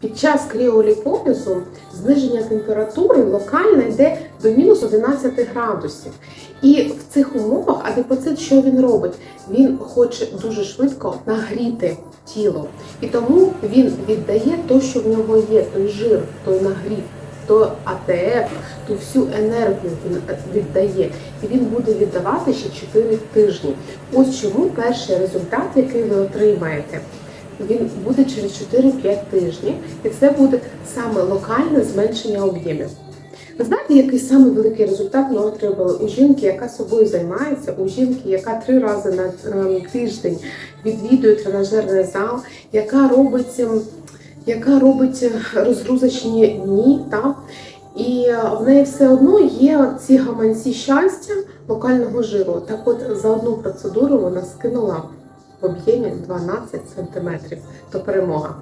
Під час кріоліполізу зниження температури локально йде до мінус 11 градусів. І в цих умовах адипоцит, що він робить? Він хоче дуже швидко нагріти тіло. І тому він віддає те, що в нього є, той жир, той нагрів, то АТФ, ту всю енергію він віддає. І він буде віддавати ще 4 тижні. Ось чому перший результат, який ви отримаєте, він буде через 4-5 тижнів, і це буде саме локальне зменшення об'ємів. Ви знаєте, який самий великий результат ми отримали у жінки, яка собою займається, у жінки, яка три рази на ем, тиждень відвідує тренажерний зал, яка робить, ем, яка робить е, розгрузочні дні, та? і е, в неї все одно є ці гаманці щастя локального жиру. Так от за одну процедуру вона скинула в об'ємі 12 см. То перемога.